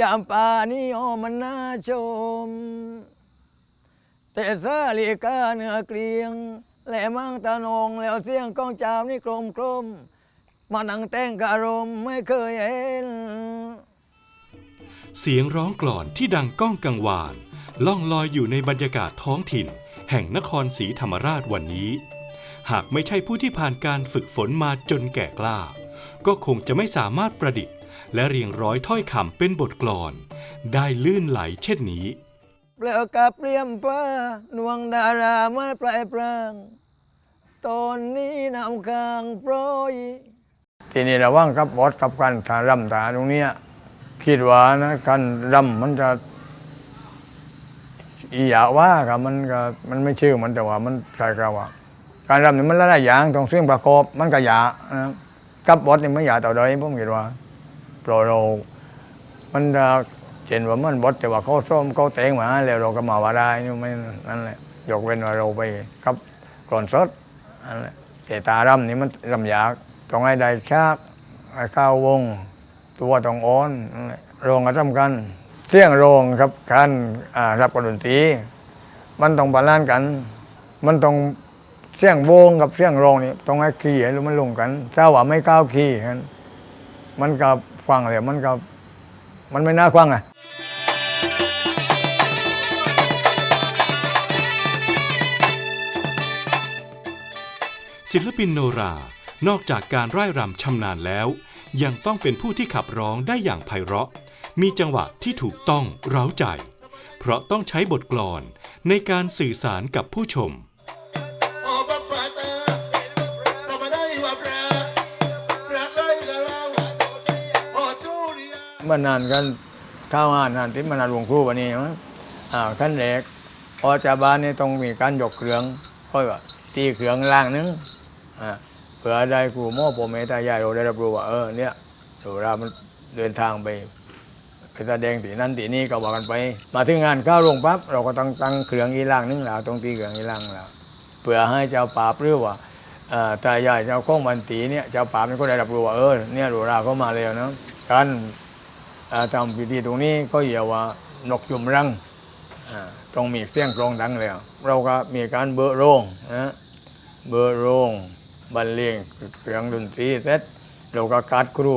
ยามป่านี้อ้มันน่าชม แต่สาลิกาเนื้อเกลียง และมังตานงแล้วเสียงก้องจามนี่กลมกลมมานังแต่งกะรมไม่เคยเห็น เสียงร้องกลอนที่ดังก้องกังวาน ล่องลอยอยู่ในบรรยากาศท้องถิ่น แห่งนครศรีธรรมราชวันนี้ หากไม่ใช่ผู้ที่ผ่านการฝึกฝนมาจนแก่กล้า ก็คงจะไม่สามารถประดิษฐ์ และเรียงร้อยถ้อยคำเป็นบทกลอน ได้ลื่นไหลเช่นนี้ เปลือกกับเปลี่ยมป้าหนวงดารามาปลายปรางตอนนี้นำกลางโปรยทีนี้ระว่างกับบอสกับการทารำทาตรงเนี้ยคิดว่านะการรำมันจะอีหยาว่ากับมันก็มันไม่ชื่อมันแต่ว่ามันใช่ครับว่าการรำนี่มันหลายๆอย่างต้องเสื่องประกอบมันก็หยานะครับกับบอสนี่ไม่หยาต่อใดผมคิดว่า เพราะเรา มันเช่นว่ามันบดแต่ว่าเขาส้มเขาแต่งมาแล้วเราก็มาว่าได้นี่ไม่นั่นแหละยกเว้นว่าเราไปกับกรอนสดนั่นแหละแต่ตารำนี่มันรำยากต้องให้ได้ชากให้เข้าวง ตัวต้องอ่อนนั่นแหละโรงก็สำคัญเสี่ยงโรงครับการอ่ารับกระดนตรีมันต้องบาลานซ์กัน มันต้องเสี่ยงวงกับเสี่ยงโรงนี่ต้องให้คีย์ให้มันลงกันถ้าว่าไม่ก้าวคีย์กันมันก็ ฟังเลยมันก็มันไม่น่าฟังอะศิลปินโนรา นอกจากการร่ายรำชำนาญแล้ว ยังต้องเป็นผู้ที่ขับร้องได้อย่างไพเราะ มีจังหวะที่ถูกต้องเร้าใจ เพราะต้องใช้บทกลอนในการสื่อสารกับผู้ชม มื่อนานกันข้าวหานานที่มานานหลวงครูวันนี้มั้งอ่าขั้นแรกพอจะบ้านนี่ต้องมีการยกเครื่องค่อยว่าตีเครื่องล่างนึงอ่าเผื่อได้ครูหมอผมเมตายายเราได้รับรู้ว่าเออเนี่ยเวลามันเดินทางไปไปแสดงตีนั่นตีนี่ก็ว่ากันไป มาถึงงานข้าวลงปั๊บเราก็ต้องตั้งเครื่องอีล่างนึงแล้วต้องตีเครื่องอีล่างแล้วเพื่อให้เจ้าป่าบหรือว่าตายายเจ้าข้องบันตีเนี่ยเจ้าป่าบนี่ก็ได้รับรู้ว่าเออเนี่ยหลวงราเขามาแล้วนะการ ทำพิธีตรงนี้ก็เรียกว่านกยุมรังอ่าต้องมีเสียงกรองดังแล้ว เราก็มีการเบอร์โรงนะเบอร์โรงบรรเลงเครื่องดนตรีเสร็จเราก็คัดครู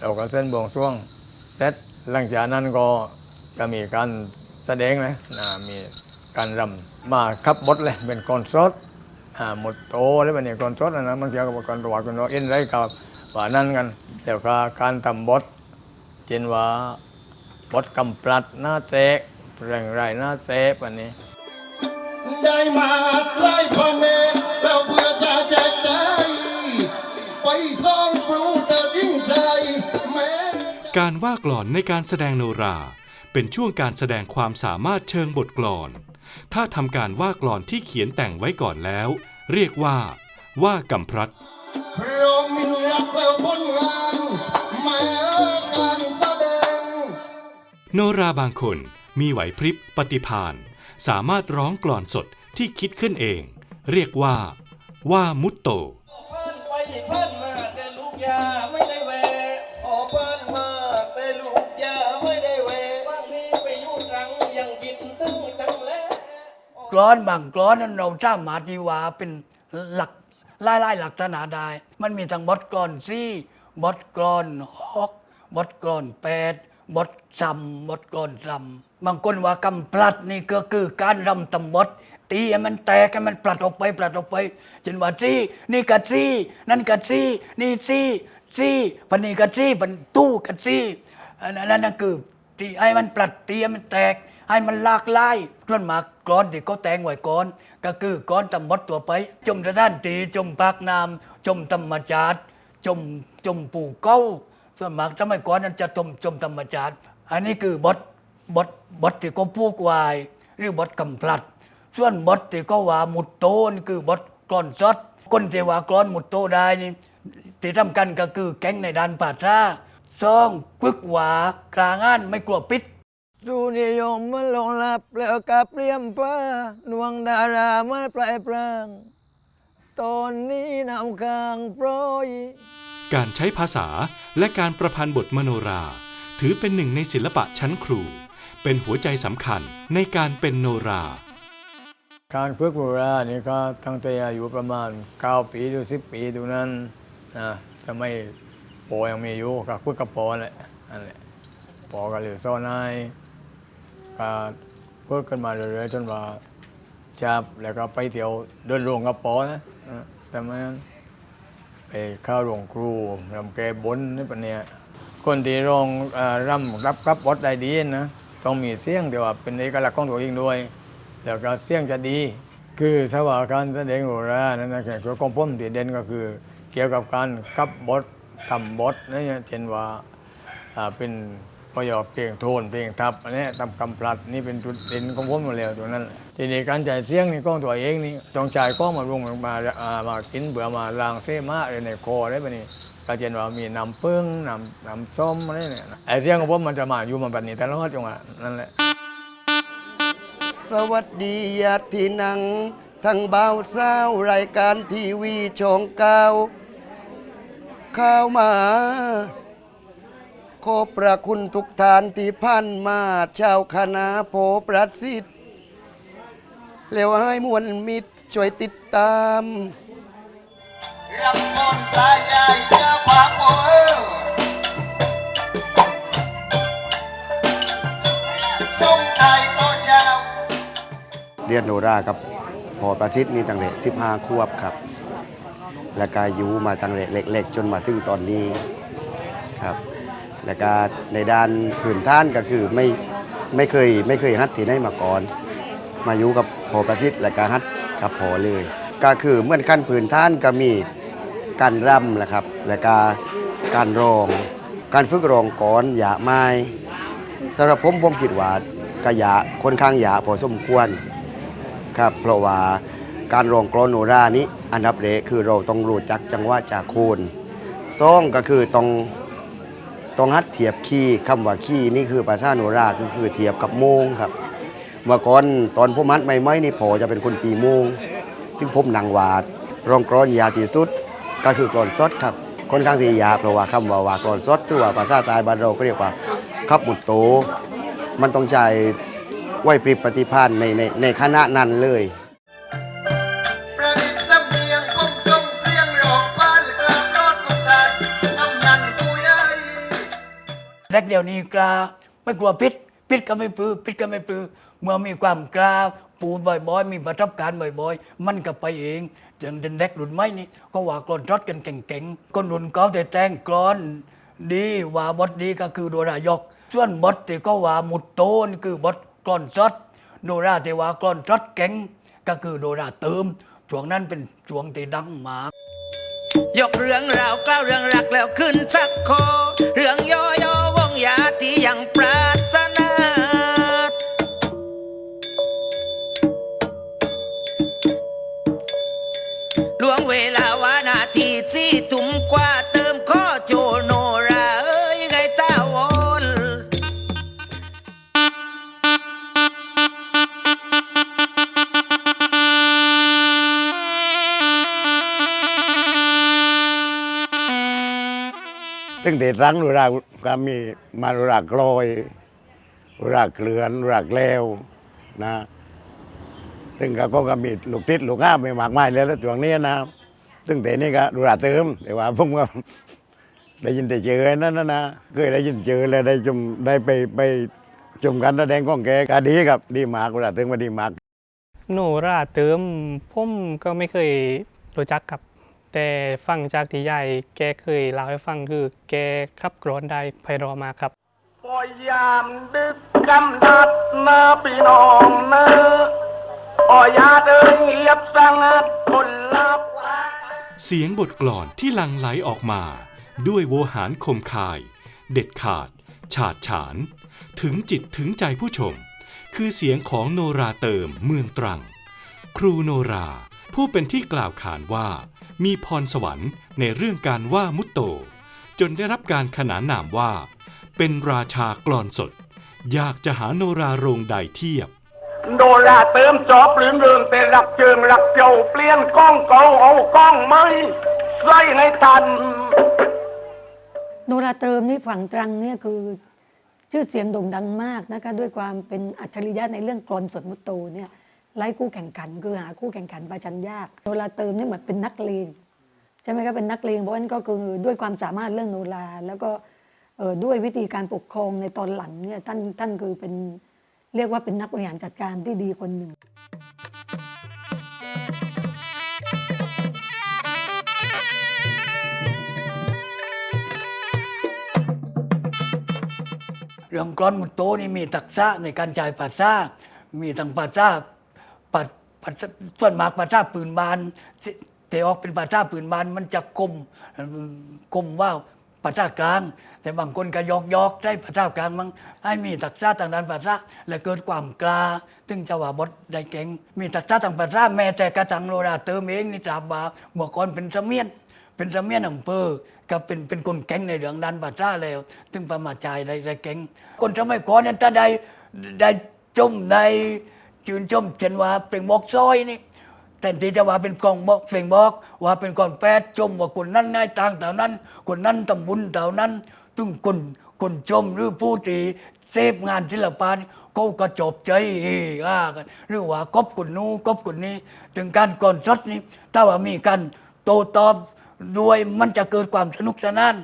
เราก็เส้นบวงสรวงเสร็จหลังจากนั้นก็จะมีการแสดงนะนะมีการรำมาขับบทเลยเป็นกอนสดอ่าหมดโตแล้วเป็นเนี่ยกอนสดนะนะมันเกี่ยวกับการตวัดกันว่าเอ็นไรกับว่านั่นกันแล้วก็การทำบท เช่นว่าบทกำปลัดหน้าเตะแรงไรหน้าเตะปันนี้ ได้มาใกล้พ่อแม่แล้วเพื่อจะแจกใจไปสร้างปลูกแต่ยิ่งใจแม้การว่ากลอนในการแสดงโนรา เป็นช่วงการแสดงความสามารถเชิงบทกลอน ถ้าทำการว่ากลอนที่เขียนแต่งไว้ก่อนแล้ว เรียกว่า ว่ากำพรัดเพราะมินรักแล้วผลงานแม้การแสดง โนราบางคนมีไหวพริบปฏิภาณสามารถร้องกลอนสดที่คิดขึ้นเอง เรียกว่า ว่ามุตโตเพิ่นไปเพิ่นมาแต่ลูกยาไม่ได้แวะออกเพิ่นมาแต่ลูกยาไม่ได้แวะบางทีไปอยู่ตรังยังกินตึ้งจังแลกรอนบางกรอนนั้นเราสามารถที่ว่าเป็นหลักไล่ไล่ลักษณะได้ มันมีทั้งบทกรอนซี่บทกรอนฮอกบทกรอนแปด บทซ้ำบทกรอนซ้ำบางคนว่ากำปลัดนี่ก็คือการรำตำบทตีให้มันแตกให้มันปลัดออกไปปลัดออกไปเช่นว่าซี่นี่กัดซี่นั่นกัดซี่นี่ซี่ซี่ปันนี้กัดซี่ปันตู้กัดซี่อันนั้นนั่นคือตีให้มันปลัดตีให้มันแตก ให้มันลากหลายส่วนมากกรอนที่เขาแต่งไว้ก่อน ก็คือกรอนตำบดตัวไป จมระด้านตีจมปากน้ำจมธรรมชาติจมจมปู่เก้า ส่วนมากสมัยก่อนนั้นจะจมจมธรรมชาติ อันนี้คือบทบทบทที่เขาพูกไว้หรือบทกำพลัด ส่วนบทที่เขาว่าหมุดโตนคือบทกลอนสดคนที่ว่ากลอนหมุดโตได้นี่ที่ทำกันก็คือแก๊งในด้านป่าช้าซองกึกหวากลางอ่านไม่กลัวปิดสุนิยมมันลงหลับแล้วกับเลี่ยมป้าหนวงดารามาปลายปราง ตอนนี้นำกลางโปรย การใช้ภาษาและการประพันธ์บทมโนรา ถือเป็นหนึ่งในศิลปะชั้นครู เป็นหัวใจสำคัญในการเป็นโนรา การฝึกโนรานี่ก็ตั้งแต่อายุประมาณ 9 ปีหรือ10 ปีดูนั้นนะสมัยปอยังมีอยู่ก็ฝึกกับปอแหละนั่นแหละปอก็เลยสอนให้ก็ฝึกกันมาเรื่อยๆจนว่าจับแล้วก็ไปเที่ยวเดินโรงกับปอนะนะแต่มัน เข้าโรงครูรำแกบนนี่ปะเนี่ยคนที่ร้องเอ่อรำรับรับบทได้ดีนะต้องมีเสียงแต่ว่าเป็นเอกลักษณ์ของตัวเองด้วย แล้วก็เสียงจะดี คือสว่าการแสดงโนรานั้นนะคือของผมที่เด่นก็คือ เกี่ยวกับการกับบททำบทนั่นเช่นว่าเป็นประโยคเพลงโทนเพลงทับอันนี้ทำกำพลัดนี่เป็นจุดเด่นของผมหมดแล้วตรงนั้นแหละ ทีนี้การจ่ายเสียงนี่กล้องตัวเองนี่ต้องจ่ายกล้องมารุงมาอ่ามากินเบื่อมาล้างเสมาอะไรในคอได้ปะนี่ก็เช่นว่ามีน้ำเปิ้งน้ำน้ำส้มอะไรเนี่ยไอเสียงของผมมันจะมาอยู่มาแบบนี้แต่ละจังหวะนั่นแหละ สวัสดีญาติพี่นัง ทั้งบ่าวสาวรายการทีวีช่องเก้าข้าวมา ขอประคุณทุกท่านที่พันมาชาวคณะโพประสิทธิ แล้วให้มวลมิตรช่วยติดตามรับบนตาใหญ่เจ้าปากโอส่งไทยโตเช้าเรียนโนรากับพอประชิดนี่ตั้งแต่15 ควบครับ แล้วก็อยู่มาตั้งแต่เล็กๆ จนมาถึงตอนนี้ครับแล้วก็ในด้านพื้นท่านก็คือไม่ไม่เคยไม่เคยฮัดที่ไหนมาก่อน มาอยู่กับพ อประชิดแล้วก็ฮัดกับพอเลย ก็คือเมื่อขั้นพื้นท่านก็มีการร่ำแหละครับ แล้วก็การรอง การฝึกรองก่อนอย่าไม้สำหรับผมผมคิดว่าก็อย่าค่อนข้างอย่าพอสมควรครับเพราะว่าการรองกลอนโนรานี้อันดับแรกคือเราต้องรู้จักจังหวะจากโคนซ่องก็คือต้องต้องฮัดเทียบคีย์คำว่าคีย์นี่คือภาษาโนราคือคือเทียบกับโมงครับ เมื่อก่อนตอนผมฮัดใหม่ๆนี่พอจะเป็นคนตีโมงซึ่งผมนางวาดรองกลอนยาวที่สุด ก็คือกลอนสดครับค่อนข้างที่ยาเพราะว่าคำว่าว่ากลอนสดที่ว่าภาษาใตายบ้านเราก็เรียกว่าคับหมุดโต มันต้องใช้ไหวพริบปฏิภาณในในในคณะนั้นเลยประดิษฐ์สำเนียงคงส่งเสียงร้องบ้านกลางรถกุฏานกำนันผู้ใหญ่แรกเดียวนี้กล้าไม่กลัวพิษพิษก็ไม่ปลือพิษก็ไม่ปลือ เมื่อมีความกล้าปูบ่อยๆ มีประสบการณ์บ่อยๆ มันก็ไปเองจนเป็นเด็กรุ่นใหม่นี่ก็ว่ากลอนรถกันเก่งๆคนรุ่นเก่าแต่แต่งกลอนดีว่าบทดีก็คือโดรายก ส่วนบทที่ก็ว่าหมุดโตนคือบทกลอนสดโนราที่ว่ากลอนสดเก่งก็คือโนราเติมช่วงนั้นเป็นช่วงที่ดังมากยกเรื่องราวกล่าวเรื่องรักแล้วขึ้นสักคอเรื่องย ตั้งรั้งรุรากก็มีมารุรากลอยรุรากเกลือนรุรากแล้วนะซึ่งก็ก็ก็มีลูกติดลูกห้าไม่มากมายแล้วแล้วช่วงนี้นะตั้งแต่นี้ก็รุรากเติม แต่ว่าผมก็ได้ยินแต่เจอนั่นนะนะเคยได้ยินเจอแล้วได้ชมได้ไปไปชมการแสดงของแกก็ดีครับดีมากรุรากเติมมาดีมากโนราเติมผมก็ไม่เคยรู้จักครับ แต่ฟังจากที่ยายแกเคยเล่าให้ฟังคือ แกขับกรอนได้ไพเราะมากครับพยามดึกกำนัดนาพี่น้องเนออ๋อยาเดินเงียบสงัดคนลับเสียงบทกลอนที่หลั่งไหลออกมา ด้วยโวหารคมคาย เด็ดขาด ฉาดฉาน ถึงจิตถึงใจผู้ชม คือเสียงของโนราเติมเมืองตรัง ครูโนรา ผู้เป็นที่กล่าวขานว่า มีพรสวรรค์ในเรื่องการว่ามุตโต จนได้รับการขนานนามว่า เป็นราชากลอนสด อยากจะหาโนราโรงใดเทียบโดราเติมจอบลืมเรืองแต่รักเจิงรักเจ้าเปลี่ยนกล้องเก่าเอากล้องไม่ใส่ให้ทัน โนราเติมนี่ฝั่งตรังเนี่ยคือ ชื่อเสียงโด่งดังมากนะคะด้วยความเป็นอัจฉริยะในเรื่องกลอนสดมุตโตเนี่ย ไล่คู่แข่งขันคือหาคู่แข่งขันประชันยากโนราเติมนี่เหมือนเป็นนักเลงใช่ไหมครับเป็นนักเลงเพราะฉะนั้นก็คือด้วยความสามารถเรื่องโนราแล้วก็เออด้วยวิธีการปกครองในตอนหลังเนี่ยท่านท่านคือเป็นเรียกว่าเป็นนักบริหารจัดการที่ดีคนหนึ่งเรื่องกรอนมุตโตนี่มีทักษะในการจ่ายภาษามีทั้งภาษา ปัดปัดส่วนมากภาษาปืนบานสิแต่ออกเป็นภาษาปืนบานมันจะกลมกลมว่าภาษากลาง แต่บางคนก็ยอกยอกใช้ภาษากลางมั้งให้มีทักษะทางด้านภาษาและเกิดความกล้าซึ่งจะว่าบทได้เก่งมีทักษะทางภาษาแม้แต่กระทังโลราเติมเองนี่ตราบาเมื่อก่อนเป็นเสมียนเป็นเสมียนอำเภอก็เป็นเป็นคนแก่งในเรื่องด้านภาษาแล้วถึงประมาจายได้ได้เก่งคนสมัยก่อนนี่ยถ้าได้ได้จมได้ ชื่นชมเช่นว่าเป็นบอกซอยนี่แทนที่จะว่าเป็นกองบอกเฟงบอก ว่าเป็นกองแปดชมว่าคนนั้นนายต่างเท่านั้น คนนั้นตำบุญเท่านั้นถึงคนคนชมหรือผู้ที่เสพงานศิลปะนี่เขาก็จบใจอ่ากันหรือว่ากบคนนู้กบคนนี้ถึงการก่อนสดนี้ถ้าว่ามีการโตตอบด้วยมันจะเกิดความสนุกสนาน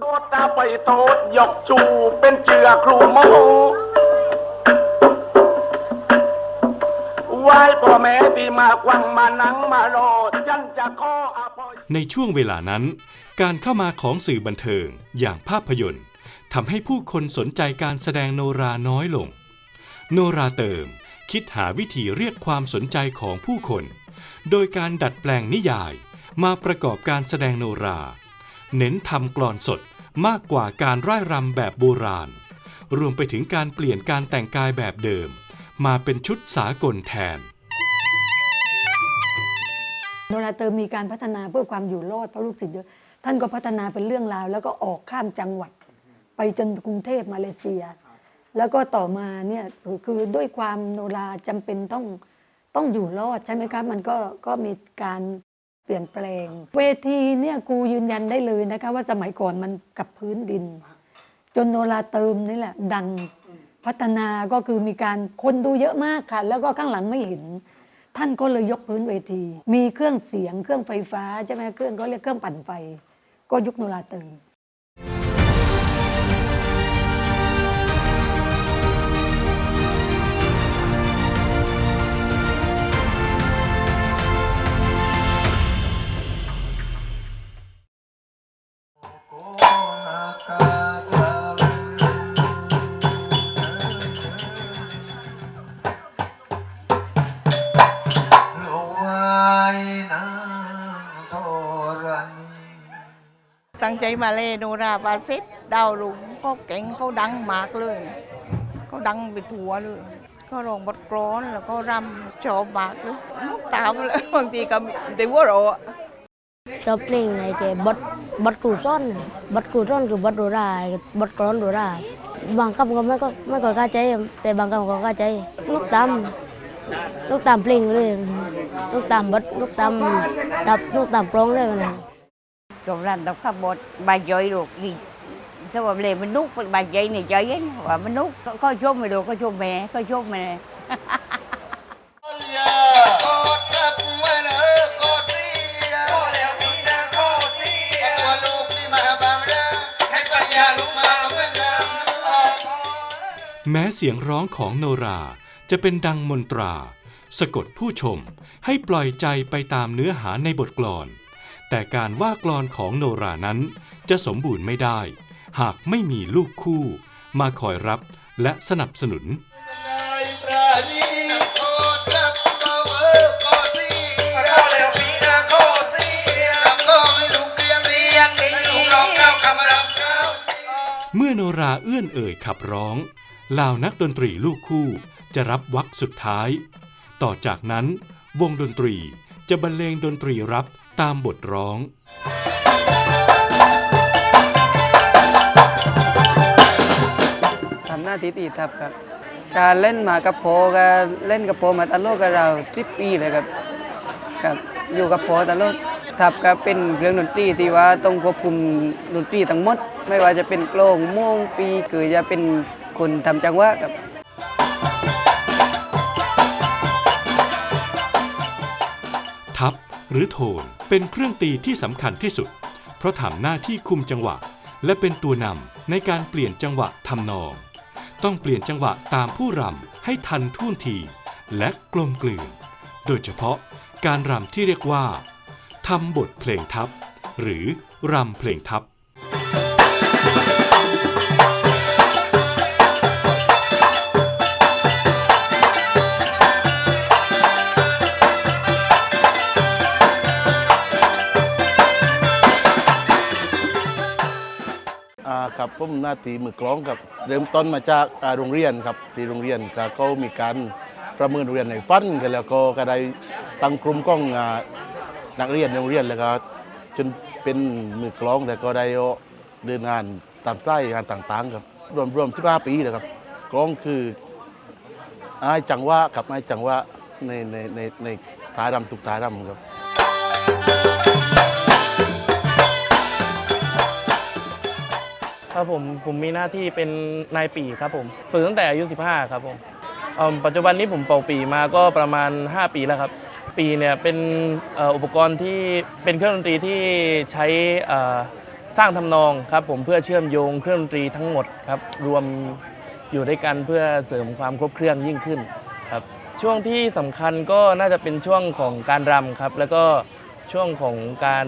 โดดตาไปโทษยกจูเป็นเจือครูโม พ่อแม่ที่มากวังมานังมารอฉันจะขออภัยในช่วงเวลานั้น การเข้ามาของสื่อบันเทิงอย่างภาพยนตร์ทำให้ผู้คนสนใจการแสดงโนราน้อยลง โนราเติมคิดหาวิธีเรียกความสนใจของผู้คน โดยการดัดแปลงนิยายมาประกอบการแสดงโนรา เน้นทำกลอนสดมากกว่าการร่ายรำแบบโบราณ รวมไปถึงการเปลี่ยนการแต่งกายแบบเดิม มาเป็นชุดสากลแทนโนราเติมมีการพัฒนาเพื่อความอยู่รอดเพราะลูกศิษย์เยอะท่านก็พัฒนาเป็นเรื่องราว แล้วก็ออกข้ามจังหวัด ไปจนกรุงเทพมาเลเซีย แล้วก็ต่อมาเนี่ยคือด้วยความโนราจำเป็นต้องต้องอยู่รอดใช่ไหมครับมันก็ก็มีการเปลี่ยนแปลง เวทีเนี่ยครูยืนยันได้เลยนะคะว่าสมัยก่อนมันกับพื้นดิน จนโนราเติมนี่แหละดัง พัฒนาก็คือมีการคนดูเยอะมากค่ะ แล้วก็ข้างหลังไม่เห็น ท่านก็เลยยกพื้นเวที มีเครื่องเสียงเครื่องไฟฟ้าใช่ไหมเครื่องก็เรียกเครื่องปั่นไฟ ก็ยุคโนราเติม ตั้งใจมาเล่นโนราปาเซตดาวลุงเขาเก่งเขาดังมากเลยเขาดังไปทั่วเลยเขาร้องบทกลอนแล้วก็รำชอบมากเลยนกตามเลยบางทีก็ได้วัวเราชอบเพลงไอ้แกบดบดกูซ่อนบดกูซ่อนคือบดโดราบดกรอนโดราบางคำก็ไม่ก็ไม่ก็เข้าใจ แต่บางคำก็เข้าใจลูกตามลูกตามเพลงเลยลูกตามบดลูกตามตับลูกตามปร้องเลยมัน Rồi là đọc khắp bột bài dội được gì Sao mà lề mình nút bài dậy này chơi ấy Và mình nút có, có chôm mày được có chôm mẹ có chôm mẹ แม้เสียงร้องของโนราจะเป็นดังมนตรา สะกดผู้ชมให้ปล่อยใจไปตามเนื้อหาในบทกลอน แต่การว่ากลอนของโนรานั้นจะสมบูรณ์ไม่ได้ หากไม่มีลูกคู่ มาคอยรับและสนับสนุน เมื่อโนราเอื้อนเอ่ยขับร้องเหล่านักดนตรีลูกคู่จะรับวักสุดท้าย ต่อจากนั้นวงดนตรีจะบรรเลงดนตรีรับ ตามบทร้องทำหน้าที่ตีทับครับ การเล่นหมากระโพก็เล่นกระโพมาตลอดกับเราสิบปีเลยครับครับอยู่กับโพตลอดทับก็เป็นเครื่องดนตรีที่ว่าต้องควบคุมดนตรีทั้งหมด ไม่ว่าจะเป็นกลองโม่งปีคือจะเป็นคนทำจังหวะครับทับหรือโทน เป็นเครื่องตีที่สำคัญที่สุด เพราะทำหน้าที่คุมจังหวะ และเป็นตัวนำในการเปลี่ยนจังหวะทำนอง ต้องเปลี่ยนจังหวะตามผู้รำให้ทันท่วงที และกลมกลืน โดยเฉพาะการรำที่เรียกว่าทำบทเพลงทับ หรือรำเพลงทับ ครับผมหน้าตีมือกลองครับเริ่มต้นมาจากอ่าโรงเรียนครับที่โรงเรียนก็ก็มีการประเมินโรงเรียนในฟันกันแล้วก็ก็ได้ตั้งกลุ่มกล้องอ่านักเรียนในโรงเรียนแล้วก็จนเป็นมือกลองแล้วก็ได้เดินงานตามไส้งานต่างๆครับรวมรวม15ปีแล้วครับกลองคือไอ้ายจังหวะกับไอ้ายจังหวะในในในในท้ายรำทุกท้ายรำครับ ครับผมผมมีหน้าที่เป็นนายปีครับผมฝึกตั้งแต่อายุ 15 ครับผมเอิ่มปัจจุบันนี้ผมเป่าปีมาก็ประมาณ 5 ปีแล้วครับ ปีเนี่ยเป็นเอ่ออุปกรณ์ที่เป็นเครื่องดนตรีที่ใช้เอ่อสร้างทำนองครับผมเพื่อเชื่อมโยงเครื่องดนตรีทั้งหมดครับรวมอยู่ด้วยกันเพื่อเสริมความครบเครื่องยิ่งขึ้นครับช่วงที่สำคัญก็น่าจะเป็นช่วงของการรำครับแล้วก็ช่วงของการ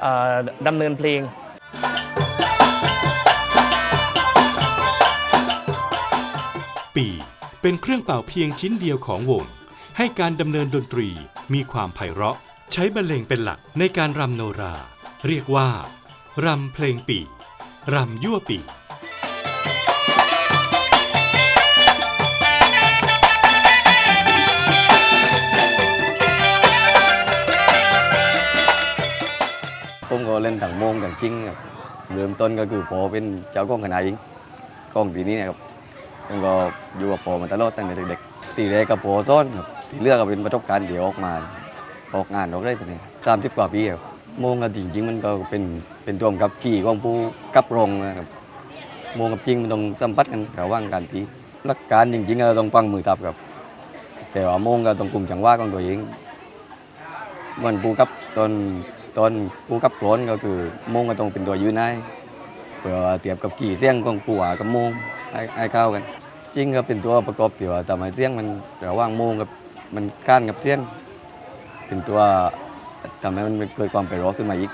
เอ่อดำเนินเพลง ปีเป็นเครื่องเป่าเพียงชิ้นเดียวของวง ให้การดำเนินดนตรีมีความไพเราะ ใช้บรรเลงเป็นหลักในการรำโนรา เรียกว่ารำเพลงปีรำยั่วปีผมก็เล่นถังโมงถังจริงครับเริ่มต้นก็คือพอเป็นเจ้ากล้องขนาดเองกล้องปีนี้นะครับ แล้วก็อยู่กับพอมาตลอดตั้งแต่เด็กๆตีแรกกับพอต้นครับที่เลือกก็เป็นประสบการณ์เดี๋ยวออกมาออกงานออกได้ปะเนี่ยสามสิบกว่าปีครับโมงกับจริงๆมันก็เป็นเป็นตัวกับขี่ของผู้กับรองนะครับโมงกับจริงมันต้องสัมผัสกันระหว่างการตีหลักการจริงๆเราต้องฟังมือตับครับ แต่ว่าโมงก็ต้องกลุ่มจังหวะของตัวเองเหมือนปูกับตอนตอนปูกับโกนก็คือโมงก็ต้องเป็นตัวยืนให้เพื่อเทียบกับกี่เสียงของปูหากับโมงให้เข้ากัน จริงก็เป็นตัวประกอบที่ว่าทำให้เสียงมันระหว่างโมงกับมันก้านกับเสียงเป็นตัวทำให้มันเกิดความไพเราะขึ้นมาอีก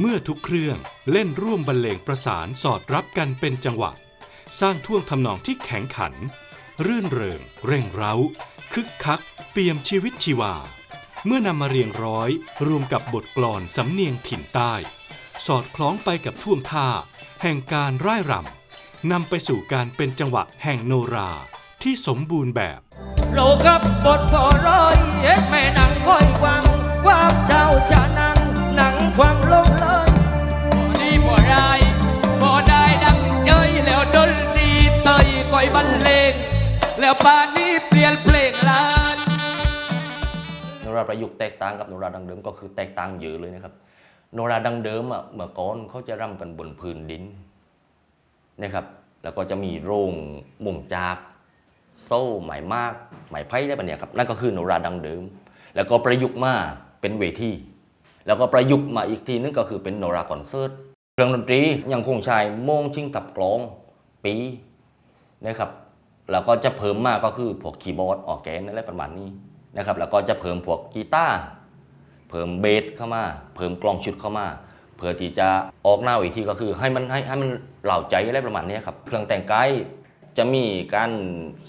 เมื่อทุกเครื่องเล่นร่วมบรรเลงประสานสอดรับกันเป็นจังหวะ สร้างท่วงทำนองที่แข็งขัน รื่นเริง เร่งเร้า คึกคัก เปี่ยมชีวิตชีวา เมื่อนำมาเรียงร้อย รวมกับบทกลอนสำเนียงถิ่นใต้ สอดคล้องไปกับท่วงท่า แห่งการร่ายรำนำไปสู่การเป็นจังหวะแห่งโนราที่สมบูรณ์แบบโลกับบทพอร้อยเอ็ดแม่นังคอยควัง ความเจ้าจะนั่งหนังความลงเลยนี่บ่ได้บ่ได้ดังเจยแล้วดนตรีเตยคอยบรรเลงแล้วป่านนี้เปลี่ยนเพลงลานโน ราประยุกต์แตกต่างกับโนราดังเดิมก็คือแตกต่างเยอะเลยนะครับ โนราดังเดิมอะเมื่อก่อนเขาจะร่ำกันบนพื้นดินนะครับ แล้วก็จะมีโรงมุงจากโซ่ไหมมากไหมไพ่ได้ปะเนี่ยครับนั่นก็คือโนราดังเดิม แล้วก็ประยุกต์มาเป็นเวทีแล้วก็ประยุกต์มาอีกทีนึงก็คือเป็นโนราคอนเสิร์ตเครื่องดนตรียังคงใช้โมงชิงตับกลองปีนะครับแล้วก็จะเพิ่มมากก็คือพวกคีย์บอร์ดออกแกนอะไรประมาณนี้ นะครับแล้วก็จะเพิ่มพวกกีตาร์เพิ่มเบสเข้ามา เพิ่มกลองชุดเข้ามา เพื่อที่จะออกหน้าเวทีก็คือให้มันให้ให้มันเหล่าใจอะไรประมาณนี้ครับเครื่องแต่งกายจะมีการ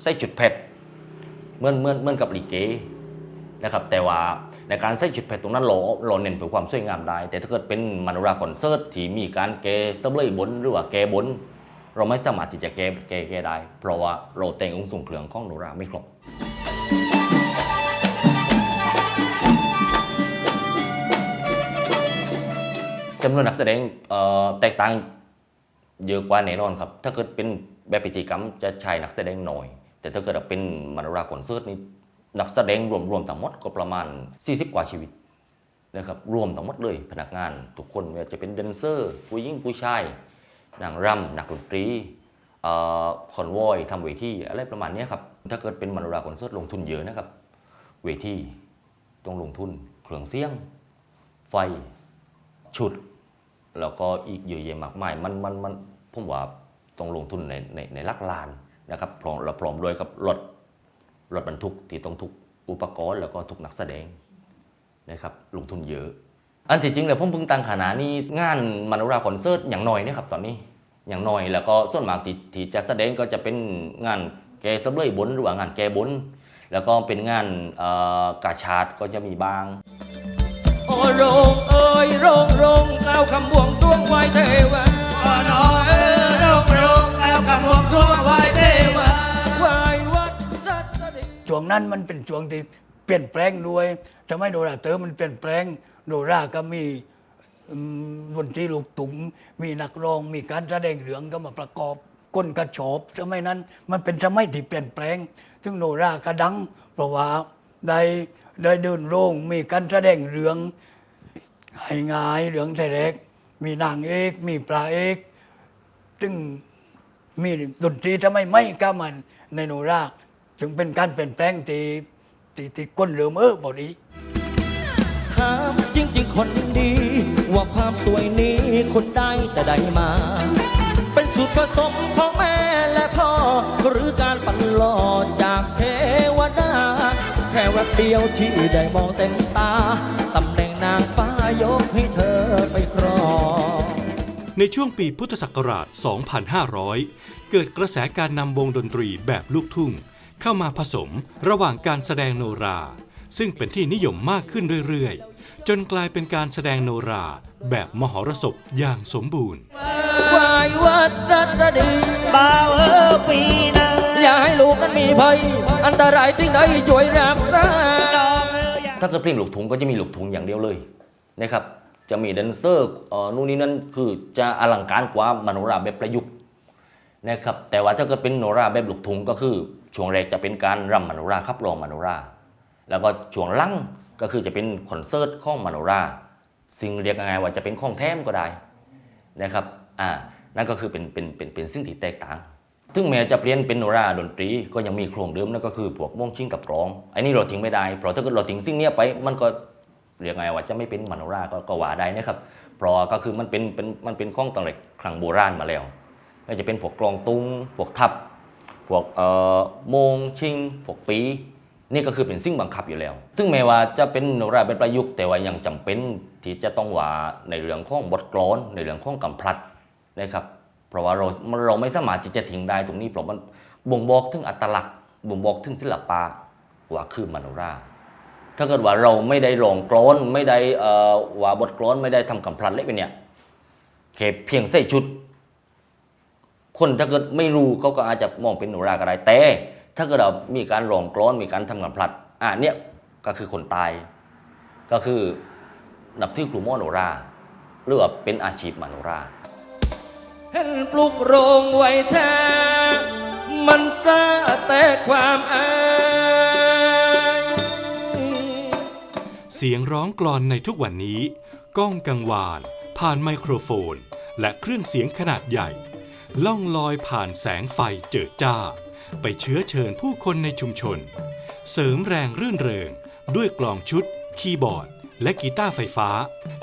ใส่จุดเพชรเหมื่อนเหมื่อนเหมื่อนกับลิเกนะครับแต่ว่าในการใส่จุดเพชรตรงนั้นเราเราเน้นเพื่อความสวยงามได้ แต่ถ้าเกิดเป็นมโนราคอนเสิร์ตที่มีการแกสะเบยบนหรือว่าแกบน เราไม่สามารถที่จะแก้แก้แก้ได้ เพราะว่าเราแต่งองค์ทรงเครื่องของโนราไม่ครบำนวนนักแสดงเอ่อแตกต่างเยอะกว่าแน่นอนครับ ถ้าเกิดเป็นแบบพิธีกรรมจะใช้นักแสดงหน่อย แต่ถ้าเกิดเป็นมโนราคอนเสิร์ตนี่นักแสดงรวมๆทั้งหมดก็ประมาณ 40 กว่าชีวิตนะครับรวมทั้งหมดเลยพนักงานทุกคนไม่ว่าจะเป็นแดนเซอร์ผู้หญิงผู้ชายนางรำนักดนตรีเอ่อคอนวอยทำเวทีอะไรประมาณนี้ครับ ถ้าเกิดเป็นมโนราคอนเสิร์ตลงทุนเยอะนะครับ เวทีต้องลงทุนเครื่องเสียง ไฟ ชุด แล้วก็อีกเยอะแยะมากมายมันมันมันผมว่าต้องลงทุนในในในลักลานนะครับพร้อมและพร้อมด้วยกับรถรถบรรทุกที่ต้องทุกอุปกรณ์แล้วก็ทุกนักแสดงนะครับลงทุนเยอะ อันที่จริงแล้วผมเพิ่งตั้งขนาดนี้งานมโนราคอนเสิร์ตอย่างน้อยเนี่ยครับตอนนี้อย่างน้อยแล้วก็ส่วนมากที่ที่จะแสดงก็จะเป็นงานแกสเร็จบนหรือว่างานแกบน แล้วก็เป็นงานกาชาดก็จะมีบ้างโอโร อยโรงโรงกล่าวคำบวงสรวงไหวเทวาโอน้อยเอ้ยโรงโรงกล่าวคำบวงสรวงไหวเทวาไหววัดจัดสดิช่วงนั้นมันเป็นช่วงที่เปลี่ยนแปลงด้วยทำให้โนราเตอร์มันเปลี่ยนแปลงโนราก็มีดนตรีลูกตุ้มมีนักร้องมีการแสดงเหลืองก็มาประกอบก้นกระโฉบสมัยนั้น มันเป็นสมัยที่เปลี่ยนแปลง ซึ่งโนรากระดัง เพราะว่าได้ได้เดินโรงมีการแสดงเหลือง ไห้งายเหลืองไทยเล็ก มีนางเอกมีปลาเอกซึ่งมีดนตรีทำไมไม่ก้ามันในโนราจึงเป็นการเปลี่ยนแปลงที่ที่ที่ก้นเหลือมเออบอดีถามจริง ๆ คนดี ว่าความสวยนี้คนได้แต่ใดมา เป็นสูตรผสมของแม่และพ่อ หรือการปั่นหล่อจากเทวดา แค่แวบเดียวที่ได้มองเต็มตาตำ ยกให้เธอไปครอง ในช่วงปีพุทธศักราช 2500 เกิดกระแสการนำวงดนตรีแบบลูกทุ่ง เข้ามาผสมระหว่างการแสดงโนรา ซึ่งเป็นที่นิยมมากขึ้นเรื่อยๆ จนกลายเป็นการแสดงโนราแบบมหรสพอย่างสมบูรณ์ วายวัดจัดดี บ่าวเออปีนาอย่าให้ลูกนั้นมีภัย อันตรายสิ่งใดช่วยรักษาถ้าเกิดเพลงลูกทุ่งก็จะมีลูกทุ่งอย่างเดียวเลย นะครับจะมีแดนเซอร์นู่นนี่นั่นคือจะอลังการกว่ามโนราแบบประยุกต์นะครับแต่ว่าถ้าเกิดเป็นโนราแบบลูกทุ่งก็คือช่วงแรกจะเป็นการรำมโนราขับร้องมโนราแล้วก็ช่วงลังก็คือจะเป็นคอนเสิร์ตของมโนราซึ่งเรียกง่ายว่าจะเป็นของแท้มก็ได้นะครับอ่านั่นก็คือเป็นเป็นเป็นเป็นสิ่งที่แตกต่างถึงแม้จะเปลี่ยนเป็นโนราดนตรีก็ยังมีโครงเดิมนั่นก็คือพวกม่วงชิงกับกลอง อันนี้เราทิ้งไม่ได้ เพราะถ้าเกิดเราทิ้งสิ่งเนี้ยไปมันก็ เรียกไงว่าจะไม่เป็นมโนราก็กว่าได้นะครับเพราะก็คือมันเป็นเป็นมันเป็นข้องตั้งแต่ครั้งโบราณมาแล้วไม่ว่าจะเป็นพวกกลองตุงพวกทับพวกเอ่อมงชิงพวกปี นี่ก็คือเป็นสิ่งบังคับอยู่แล้วถึงแม้ว่าจะเป็นโนราเป็นประยุกต์แต่ว่ายังจำเป็นที่จะต้องว่าในเรื่องของบทกลอนในเรื่องของกำพลัดนะครับเพราะว่าเราเราไม่สามารถที่จะทิ้งได้ตรงนี้เพราะมันบ่งบอกถึงอัตลักษณ์บ่งบอกถึงศิลปะว่าคือมโนรา ถ้าเกิดว่าเราไม่ได้ร้องกลอนไม่ได้ว่าบทกลอนไม่ได้ทำกำพลัดเล็กไปเนี่ยแค่เพียงใส่ชุด คนถ้าเกิดไม่รู้เขาก็อาจจะมองเป็นโนราก็ได้แต่ถ้าเกิดเรามีการร้องกลอนมีการทำกำพลัดอ่าเนี่ยก็คือคนตาย ก็คือนับถือครูโมโนราหรือว่าเป็นอาชีพมโนราเห็นปลุกโรงไว้แท้มันจะแต่ความอา เสียงร้องกลอนในทุกวันนี้ ก้องกังวาน ผ่านไมโครโฟน และเครื่องเสียงขนาดใหญ่ ล่องลอยผ่านแสงไฟเจิดจ้า ไปเชื้อเชิญผู้คนในชุมชน เสริมแรงรื่นเริง ด้วยกลองชุด คีย์บอร์ด และกีตาร์ไฟฟ้า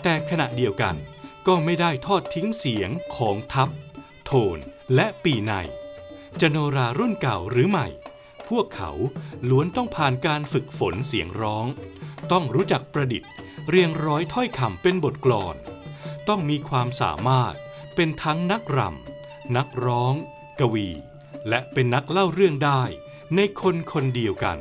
แต่ขณะเดียวกัน ก็ไม่ได้ทอดทิ้งเสียงของทัพ โทน และปีในจโนรารุ่นเก่าหรือใหม่ พวกเขาล้วนต้องผ่านการฝึกฝนเสียงร้องต้องรู้จักประดิษฐ์ เรียงร้อยถ้อยคำเป็นบทกลอน ต้องมีความสามารถเป็นทั้งนักรำนักร้อง กวี และเป็นนักเล่าเรื่องได้ในคนคนเดียวกัน